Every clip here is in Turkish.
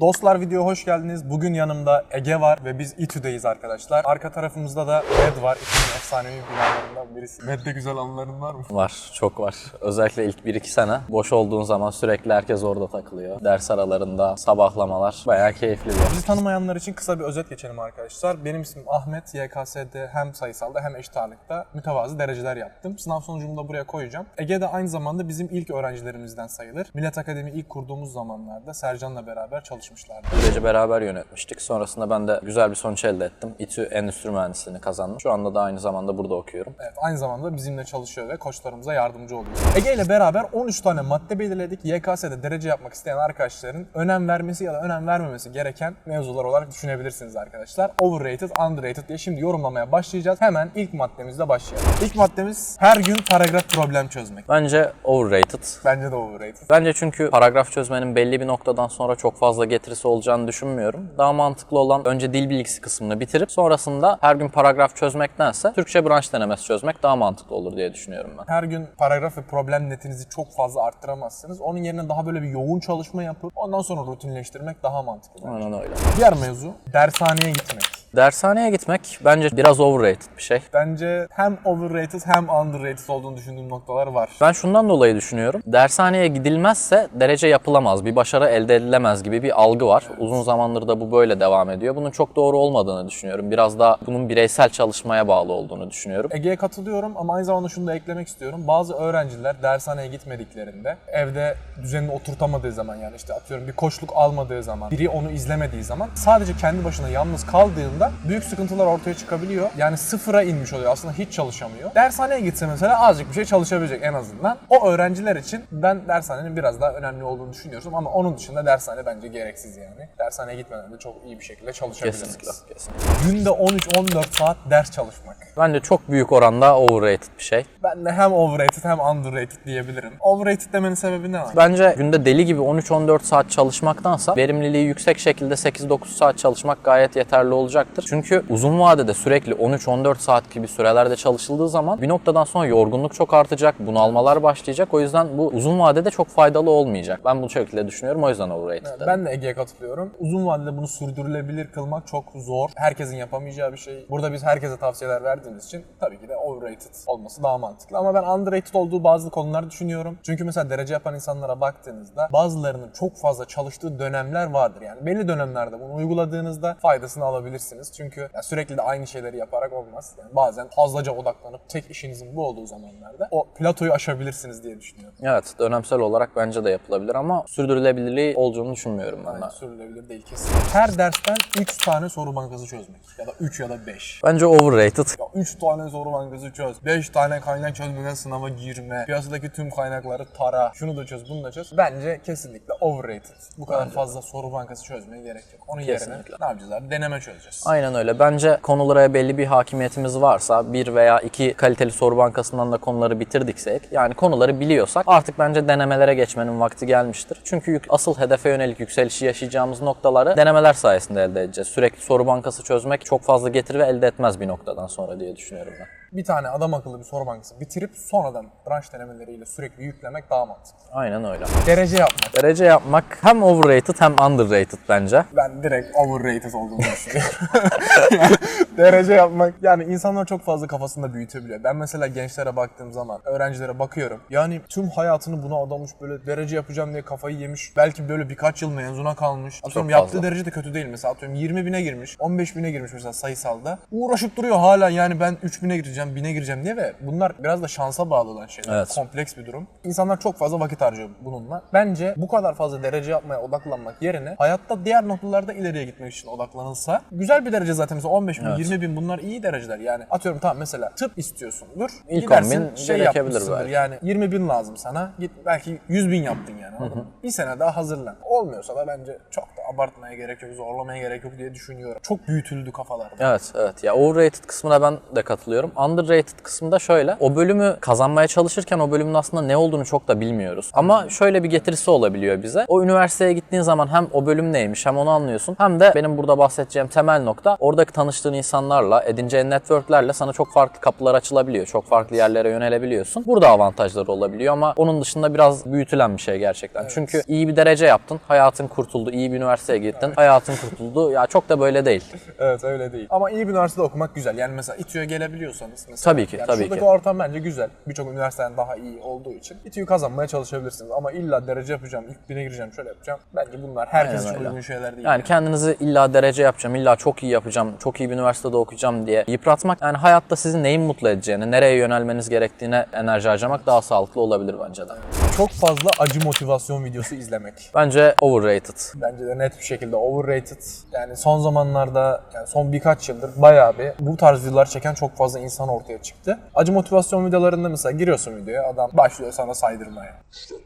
Dostlar videoya hoş geldiniz. Bugün yanımda Ege var ve biz İTÜ'deyiz arkadaşlar. Arka tarafımızda da Red var. İTÜ'nün efsanevi binalarından birisi. Red'de güzel anıların var mı? Var, çok var. Özellikle ilk 1-2 sene boş olduğun zaman sürekli herkes orada takılıyor. Ders aralarında, sabahlamalar bayağı keyifli. Bizi tanımayanlar için kısa bir özet geçelim arkadaşlar. Benim ismim Ahmet. YKS'de hem sayısalda hem eşit ağırlıkta mütevazı dereceler yaptım. Sınav sonucumu da buraya koyacağım. Ege de aynı zamanda bizim ilk öğrencilerimizden sayılır. Millet Akademi ilk kurduğumuz zamanlarda Sercan'la beraber çalışmışlardı. Süreci beraber yönetmiştik. Sonrasında ben de güzel bir sonuç elde ettim. İTÜ Endüstri Mühendisliğini kazandım. Şu anda da aynı zamanda burada okuyorum. Evet, aynı zamanda bizimle çalışıyor ve koçlarımıza yardımcı oluyor. Ege ile beraber 13 tane madde belirledik. YKS'de derece yapmak isteyen arkadaşların önem vermesi ya da önem vermemesi gereken mevzular olarak düşünebilirsiniz arkadaşlar. Overrated, underrated diye şimdi yorumlamaya başlayacağız. Hemen ilk maddemizle başlayalım. İlk maddemiz her gün paragraf problem çözmek. Bence overrated. Bence de overrated. Bence çünkü paragraf çözmenin belli bir noktadan sonra çok fazla getirisi olacağını düşünmüyorum. Daha mantıklı olan önce dil bilgisi kısmını bitirip sonrasında her gün paragraf çözmektense Türkçe branş denemesi çözmek daha mantıklı olur diye düşünüyorum ben. Her gün paragraf ve problem netinizi çok fazla arttıramazsınız. Onun yerine daha böyle bir yoğun çalışma yapıp ondan sonra rutinleştirmek daha mantıklı. bence. Aynen öyle. Diğer mevzu dershaneye gitmek. Dershaneye gitmek bence biraz overrated bir şey. Bence hem overrated hem underrated olduğunu düşündüğüm noktalar var. Ben şundan dolayı düşünüyorum. Dershaneye gidilmezse derece yapılamaz, bir başarı elde edilemez gibi bir algı var. Uzun zamandır da bu böyle devam ediyor. Bunun çok doğru olmadığını düşünüyorum. Biraz daha bunun bireysel çalışmaya bağlı olduğunu düşünüyorum. Ege'ye katılıyorum ama aynı zamanda şunu da eklemek istiyorum. Bazı öğrenciler dershaneye gitmediklerinde, evde düzenini oturtamadığı zaman yani işte atıyorum bir koçluk almadığı zaman, biri onu izlemediği zaman sadece kendi başına yalnız kaldığında büyük sıkıntılar ortaya çıkabiliyor. Yani sıfıra inmiş oluyor. Aslında hiç çalışamıyor. Dershaneye gitse mesela azıcık bir şey çalışabilecek en azından. O öğrenciler için ben dershanenin biraz daha önemli olduğunu düşünüyorum ama onun dışında dershane bence gereksiz yani. Dershaneye gitmeden de çok iyi bir şekilde çalışabilirsiniz. Kesinlikle. kesinlikle. Günde 13-14 saat ders çalışmak. Bence çok büyük oranda overrated bir şey. Ben de hem overrated hem underrated diyebilirim. Overrated demenin sebebi ne var? Bence günde deli gibi 13-14 saat çalışmaktansa verimliliği yüksek şekilde 8-9 saat çalışmak gayet yeterli olacaktır. Çünkü uzun vadede sürekli 13-14 saat gibi sürelerde çalışıldığı zaman bir noktadan sonra yorgunluk çok artacak, bunalmalar başlayacak. O yüzden bu uzun vadede çok faydalı olmayacak. Ben bu şekilde düşünüyorum. O yüzden overrated dedim. Ben de Ege'ye katılıyorum. Uzun vadede bunu sürdürülebilir kılmak çok zor. Herkesin yapamayacağı bir şey. Burada biz herkese tavsiyeler verdiğimiz için tabii ki de overrated olması daha mantıklı. Ama ben underrated olduğu bazı konular düşünüyorum. Çünkü mesela derece yapan insanlara baktığınızda bazılarının çok fazla çalıştığı dönemler vardır. Yani belli dönemlerde bunu uyguladığınızda faydasını alabilirsiniz. Çünkü ya sürekli de aynı şeyleri yaparak olmaz. Yani bazen fazlaca odaklanıp tek işinizin bu olduğu zamanlarda o platoyu aşabilirsiniz diye düşünüyorum. Evet, dönemsel olarak bence de yapılabilir ama sürdürülebilirliği olduğunu düşünmüyorum ben. Yani sürülebilir değil kesin. Her dersten 3 tane soru bankası çözmek. Ya da 3 ya da 5. Bence overrated. Ya 3 tane soru bankası çöz. 5 tane kaynak çözmeden sınava girme. Piyasadaki tüm kaynakları tara. Şunu da çöz, bunu da çöz. Bence kesinlikle overrated. Bu kadar fazla soru bankası çözmeye gerek yok. Onun yerine Kesinlikle. ne yapacağız abi? Deneme çözeceğiz. Aynen öyle. Bence konulara belli bir hakimiyetimiz varsa bir veya iki kaliteli soru bankasından da konuları bitirdiksek yani konuları biliyorsak artık bence denemelere geçmenin vakti gelmiştir. Çünkü asıl hedefe yönelik yükselişi yaşayacağımız noktaları denemeler sayesinde elde edeceğiz. Sürekli soru bankası çözmek çok fazla getiri ve elde etmez bir noktadan sonra diye düşünüyorum ben. Bir tane adam akıllı bir soru bankası bitirip sonradan branş denemeleriyle sürekli yüklemek daha mantıklı. Aynen öyle. Derece yapmak. Derece yapmak hem overrated hem underrated bence. Ben direkt overrated olduğunu düşünüyorum. Yani derece yapmak. Yani insanlar çok fazla kafasında büyütebiliyor. Ben mesela gençlere baktığım zaman, öğrencilere bakıyorum. Yani tüm hayatını buna adamış böyle derece yapacağım diye kafayı yemiş. Belki böyle birkaç yıl mezuna kalmış. Atıyorum yaptığı derece de kötü değil mesela. Atıyorum 20 bine girmiş, 15 bine girmiş mesela sayısalda. Uğraşıp duruyor hala yani ben 3 bine gireceğim, 1000'e gireceğim diye ve bunlar biraz da şansa bağlı olan şeyler. Evet. Kompleks bir durum. İnsanlar çok fazla vakit harcıyor bununla. Bence bu kadar fazla derece yapmaya odaklanmak yerine hayatta diğer noktalarda ileriye gitmek için odaklanılsa güzel bir derece zaten mesela 15 bin, Evet. 20 bin bunlar iyi dereceler yani. Atıyorum tamam mesela tıp istiyorsundur. İlk Gidersin 10 bin şey gerekebilir belki. yani 20 bin lazım sana. Git belki 100 bin yaptın yani? Bir sene daha hazırlan. Olmuyorsa da bence çok da abartmaya gerek yok, zorlamaya gerek yok diye düşünüyorum. Çok büyütüldü kafalarda. Evet evet ya overrated kısmına ben de katılıyorum. Underrated kısmında şöyle o bölümü kazanmaya çalışırken o bölümün aslında ne olduğunu çok da bilmiyoruz. Ama şöyle bir getirisi olabiliyor bize. O üniversiteye gittiğin zaman hem o bölüm neymiş hem onu anlıyorsun hem de benim burada bahsedeceğim temel nokta oradaki tanıştığın insanlarla edineceğin networklerle sana çok farklı kapılar açılabiliyor. Çok farklı yerlere yönelebiliyorsun. Burada avantajları olabiliyor ama onun dışında biraz büyütülen bir şey gerçekten. Çünkü iyi bir derece yaptın, hayatın kurtuldu, iyi bir üniversite üniversiteye gittin, hayatın kurtuldu. Ya çok da böyle değil. Evet öyle değil. Ama iyi bir üniversitede okumak güzel. Yani mesela İTÜ'ye gelebiliyorsanız mesela. Tabii ki, yani tabii şuradaki ki. ortam bence güzel. Birçok üniversiteden daha iyi olduğu için İTÜ'yü kazanmaya çalışabilirsiniz. Ama illa derece yapacağım, ilk bine gireceğim, şöyle yapacağım. Bence bunlar herkes Aynen için öyle. uygun şeyler değil. Yani kendinizi illa derece yapacağım, illa çok iyi yapacağım, çok iyi bir üniversitede okuyacağım diye yıpratmak yani hayatta sizi neyin mutlu edeceğini, nereye yönelmeniz gerektiğine enerji harcamak daha sağlıklı olabilir bence de. Çok fazla acı motivasyon videosu izlemek. Bence overrated. Bence de net bir şekilde overrated. Yani son zamanlarda, yani son birkaç yıldır bayağı bir bu tarz videolar çeken çok fazla insan ortaya çıktı. Acı motivasyon videolarında mesela giriyorsun videoya, adam başlıyor sana saydırmaya.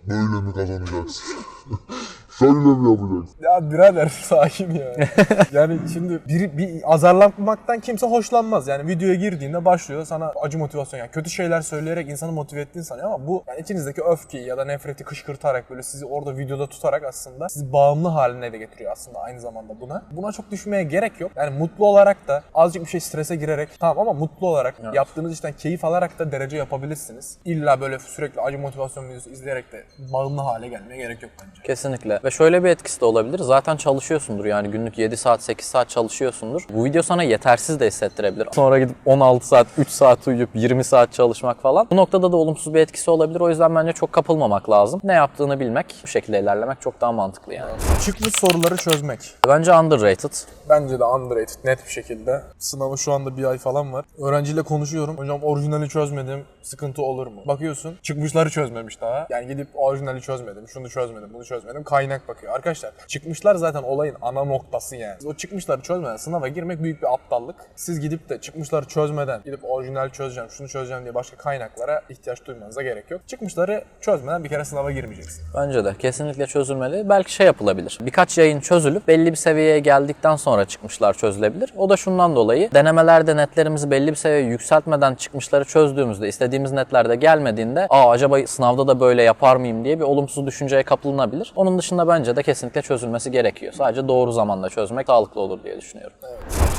Böyle mi kazanacaksın? Yapacaksın? Ya birader sakin ya. yani şimdi bir, bir azarlanmaktan kimse hoşlanmaz. Yani videoya girdiğinde başlıyor sana acı motivasyon yani kötü şeyler söyleyerek insanı motive ettiğini sanıyor ama bu yani içinizdeki öfkeyi ya da nefreti kışkırtarak böyle sizi orada videoda tutarak aslında sizi bağımlı haline de getiriyor aslında aynı zamanda buna. Buna çok düşmeye gerek yok. Yani mutlu olarak da azıcık bir şey strese girerek tamam ama mutlu olarak yaptığınız işten keyif alarak da derece yapabilirsiniz. İlla böyle sürekli acı motivasyon videosu izleyerek de bağımlı hale gelmeye gerek yok bence. Kesinlikle. Ve şöyle bir etkisi de olabilir. Zaten çalışıyorsundur yani günlük 7 saat 8 saat çalışıyorsundur. Bu video sana yetersiz de hissettirebilir. Sonra gidip 16 saat 3 saat uyuyup 20 saat çalışmak falan. Bu noktada da olumsuz bir etkisi olabilir. O yüzden bence çok kapılmamak lazım. Ne yaptığını bilmek, bu şekilde ilerlemek çok daha mantıklı yani. Çıkmış soruları çözmek. Bence underrated. Bence de underrated net bir şekilde. Sınavı şu anda bir ay falan var. Öğrenciyle konuşuyorum. Hocam orijinali çözmedim. Sıkıntı olur mu? Bakıyorsun çıkmışları çözmemiş daha. Yani gidip orijinali çözmedim. Şunu çözmedim, bunu çözmedim. Kaynak bakıyor. Arkadaşlar çıkmışlar zaten olayın ana noktası yani. O çıkmışları çözmeden sınava girmek büyük bir aptallık. Siz gidip de çıkmışları çözmeden gidip orijinal çözeceğim, şunu çözeceğim diye başka kaynaklara ihtiyaç duymanıza gerek yok. Çıkmışları çözmeden bir kere sınava girmeyeceksin. Bence de kesinlikle çözülmeli. Belki şey yapılabilir. Birkaç yayın çözülüp belli bir seviyeye geldikten sonra çıkmışlar çözülebilir. O da şundan dolayı denemelerde netlerimizi belli bir seviyeye yükseltmeden çıkmışları çözdüğümüzde istediğimiz netlerde gelmediğinde aa acaba sınavda da böyle yapar mıyım diye bir olumsuz düşünceye kapılınabilir. Onun dışında bence de kesinlikle çözülmesi gerekiyor. Sadece doğru zamanda çözmek sağlıklı olur diye düşünüyorum.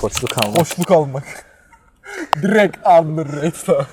Koçluk almak. Boşluk almak. Direkt underrated.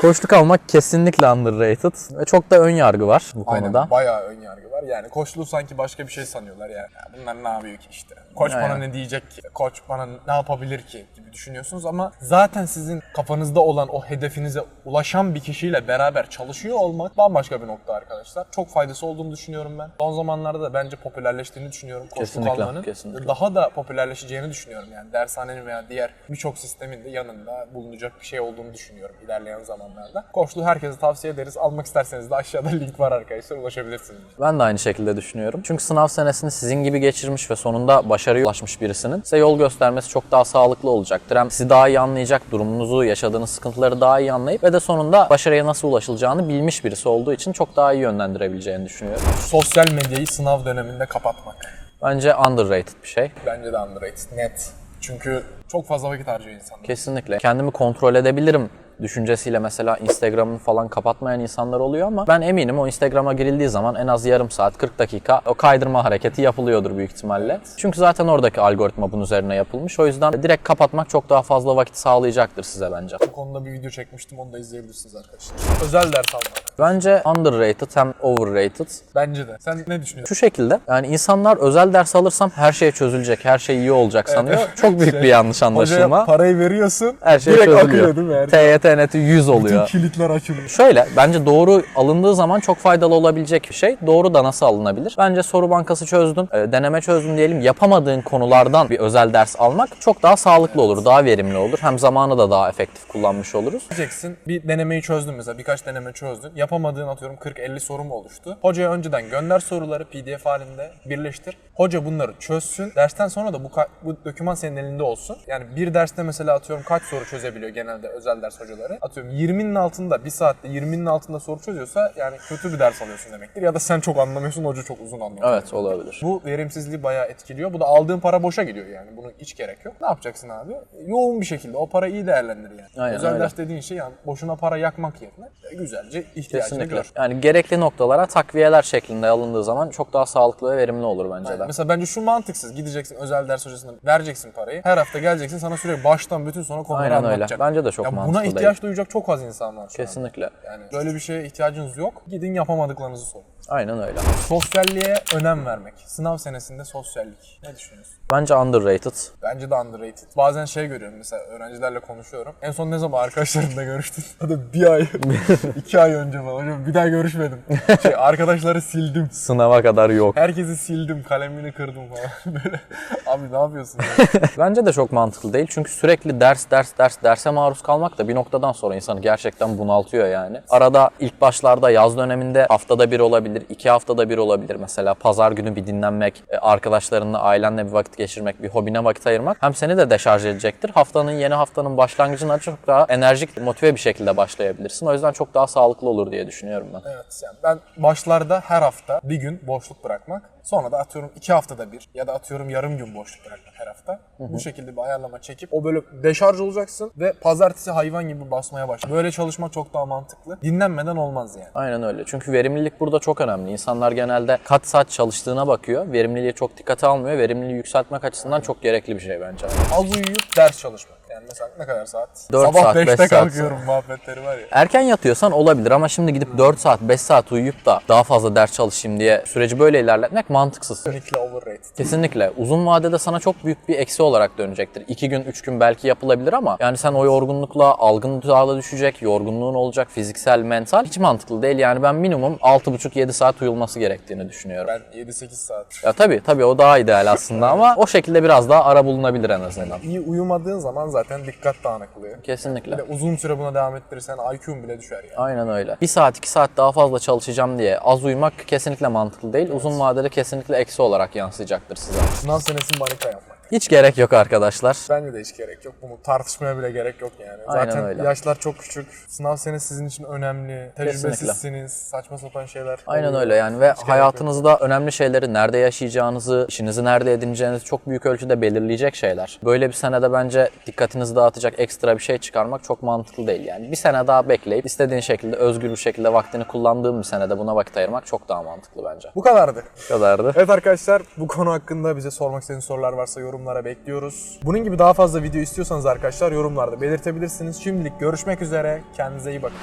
Koçluk almak kesinlikle underrated ve çok da ön yargı var bu Aynen konuda. bayağı ön yargı var. Yani koçluğu sanki başka bir şey sanıyorlar yani. Ya bunlar ne yapıyor ki işte. Koç bana Aynen. ne diyecek ki? Koç bana ne yapabilir ki gibi düşünüyorsunuz ama zaten sizin kafanızda olan o hedefinize ulaşan bir kişiyle beraber çalışıyor olmak bambaşka bir nokta arkadaşlar. Çok faydası olduğunu düşünüyorum ben. Son zamanlarda da bence popülerleştiğini düşünüyorum koçluk Kesinlikle, almanın. kesinlikle. Daha da popülerleşeceğini düşünüyorum yani. Dershanenin veya diğer birçok sistemin de yanında bulunacak bir şey olduğunu düşünüyorum ilerleyen zamanlarda. Koçluğu herkese tavsiye ederiz. Almak isterseniz de aşağıda link var arkadaşlar ulaşabilirsiniz. Ben de aynı şekilde düşünüyorum. Çünkü sınav senesini sizin gibi geçirmiş ve sonunda başarıya ulaşmış birisinin size yol göstermesi çok daha sağlıklı olacaktır. Hem sizi daha iyi anlayacak, durumunuzu, yaşadığınız sıkıntıları daha iyi anlayıp ve de sonunda başarıya nasıl ulaşılacağını bilmiş birisi olduğu için çok daha iyi yönlendirebileceğini düşünüyorum. Sosyal medyayı sınav döneminde kapatmak. Bence underrated bir şey. Bence de underrated. Net. Çünkü çok fazla vakit harcıyor insanlar. Kesinlikle. Kendimi kontrol edebilirim düşüncesiyle mesela Instagram'ını falan kapatmayan insanlar oluyor ama ben eminim o Instagram'a girildiği zaman en az yarım saat 40 dakika o kaydırma hareketi yapılıyordur büyük ihtimalle. Çünkü zaten oradaki algoritma bunun üzerine yapılmış. O yüzden direkt kapatmak çok daha fazla vakit sağlayacaktır size bence. Bu konuda bir video çekmiştim. Onu da izleyebilirsiniz arkadaşlar. Özel ders almak. Bence underrated hem overrated. Bence de. Sen ne düşünüyorsun? Şu şekilde yani insanlar özel ders alırsam her şey çözülecek, her şey iyi olacak sanıyor. evet. Çok büyük bir yanlış Hocaya anlaşılma. parayı veriyorsun. Her şey direkt çözülüyor. akıyor değil mi? TYT neti 100 oluyor. kilitler açılıyor. Şöyle bence doğru alındığı zaman çok faydalı olabilecek bir şey. Doğru da nasıl alınabilir? Bence soru bankası çözdün, e, deneme çözdün diyelim. Yapamadığın konulardan bir özel ders almak çok daha sağlıklı olur, daha verimli olur. Hem zamanı da daha efektif kullanmış oluruz. Diyeceksin bir denemeyi çözdün mesela birkaç deneme çözdün. Yapamadığın atıyorum 40-50 soru mu oluştu? Hocaya önceden gönder soruları PDF halinde birleştir. Hoca bunları çözsün. Dersten sonra da bu, bu doküman senin elinde olsun. Yani bir derste mesela atıyorum kaç soru çözebiliyor genelde özel ders hocaları? Atıyorum 20'nin altında bir saatte 20'nin altında soru çözüyorsa yani kötü bir ders alıyorsun demektir. Ya da sen çok anlamıyorsun hoca çok uzun anlıyor. Evet olabilir. Bu verimsizliği bayağı etkiliyor. Bu da aldığın para boşa gidiyor yani. Bunun hiç gerek yok. Ne yapacaksın abi? Yoğun bir şekilde o parayı iyi değerlendir yani. Aynen Özel öyle. ders dediğin şey yani boşuna para yakmak yerine güzelce ihtiyacını Kesinlikle. gör. Yani gerekli noktalara takviyeler şeklinde alındığı zaman çok daha sağlıklı ve verimli olur bence de. Mesela bence şu mantıksız. Gideceksin özel ders hocasına vereceksin parayı. Her hafta geleceksin sana sürekli baştan bütün sona konuları Aynen öyle. anlatacak. Bence de çok ya mantıklı Buna değil. İhtiyaç duyacak çok az insan var şu. Kesinlikle. Yani böyle bir şeye ihtiyacınız yok. Gidin yapamadıklarınızı sorun. Aynen öyle. Sosyalliğe önem vermek. Sınav senesinde sosyallik. Ne düşünüyorsun? Bence underrated. Bence de underrated. Bazen şey görüyorum mesela öğrencilerle konuşuyorum. En son ne zaman arkadaşlarımla görüştün? Hadi bir ay, iki ay önce falan. Hocam bir daha görüşmedim. Şey, arkadaşları sildim. Sınava kadar yok. Herkesi sildim, kalemini kırdım falan. Böyle abi ne yapıyorsun ya? Bence de çok mantıklı değil. Çünkü sürekli ders ders ders derse maruz kalmak da bir noktadan sonra insanı gerçekten bunaltıyor yani. Arada ilk başlarda yaz döneminde haftada bir olabilir, iki haftada bir olabilir. Mesela pazar günü bir dinlenmek, e, arkadaşlarınla, ailenle bir vakit geçirmek, bir hobine vakit ayırmak hem seni de deşarj edecektir. Haftanın, yeni haftanın başlangıcına çok daha enerjik, motive bir şekilde başlayabilirsin. O yüzden çok daha sağlıklı olur diye düşünüyorum ben. Evet yani ben başlarda her hafta bir gün boşluk bırakmak. Sonra da atıyorum iki haftada bir ya da atıyorum yarım gün boşluk bırakmak her hafta. Bu şekilde bir ayarlama çekip o böyle deşarj olacaksın ve pazartesi hayvan gibi basmaya başla. Böyle çalışmak çok daha mantıklı. Dinlenmeden olmaz yani. Aynen öyle. Çünkü verimlilik burada çok önemli. İnsanlar genelde kaç saat çalıştığına bakıyor. Verimliliği çok dikkate almıyor. Verimliliği yükseltmek açısından çok gerekli bir şey bence. Az uyuyup ders çalışmak. Yani mesela ne kadar saat? Dört Sabah saat, beş 5'te saat kalkıyorum muhabbetleri var ya. Erken yatıyorsan olabilir ama şimdi gidip 4 saat, 5 saat uyuyup da daha fazla ders çalışayım diye süreci böyle ilerletmek mantıksız. Kesinlikle overrated. Kesinlikle. Uzun vadede sana çok büyük bir eksi olarak dönecektir. 2 gün, 3 gün belki yapılabilir ama yani sen o yorgunlukla, algın dağla düşecek, yorgunluğun olacak, fiziksel, mental hiç mantıklı değil. Yani ben minimum 6,5-7 saat uyulması gerektiğini düşünüyorum. Ben 7-8 saat. Ya tabii tabii o daha ideal aslında ama o şekilde biraz daha ara bulunabilir en azından. İyi uyumadığın zaman zaten dikkat dağınıklıyor. Kesinlikle. Bir de uzun süre buna devam ettirirsen IQ'un bile düşer yani. Aynen öyle. Bir saat iki saat daha fazla çalışacağım diye az uyumak kesinlikle mantıklı değil. Uzun vadede kesinlikle eksi olarak yansıyacaktır size. Sınav senesi manita yapmak. Hiç gerek yok arkadaşlar. Bence de hiç gerek yok. Bunu tartışmaya bile gerek yok yani. Aynen Zaten öyle. yaşlar çok küçük. Sınav senesi sizin için önemli. Tecrübesizsiniz. Saçma sapan şeyler. Aynen oluyor. öyle yani ve Hiç hayatınızda önemli şeyleri nerede yaşayacağınızı, işinizi nerede edineceğinizi çok büyük ölçüde belirleyecek şeyler. Böyle bir senede bence dikkatinizi dağıtacak ekstra bir şey çıkarmak çok mantıklı değil yani. Bir sene daha bekleyip istediğin şekilde özgür bir şekilde vaktini kullandığın bir senede buna vakit ayırmak çok daha mantıklı bence. Bu kadardı. Bu kadardı. Evet arkadaşlar bu konu hakkında bize sormak istediğiniz sorular varsa yorumlara bekliyoruz. Bunun gibi daha fazla video istiyorsanız arkadaşlar yorumlarda belirtebilirsiniz. Şimdilik görüşmek üzere. Kendinize iyi bakın.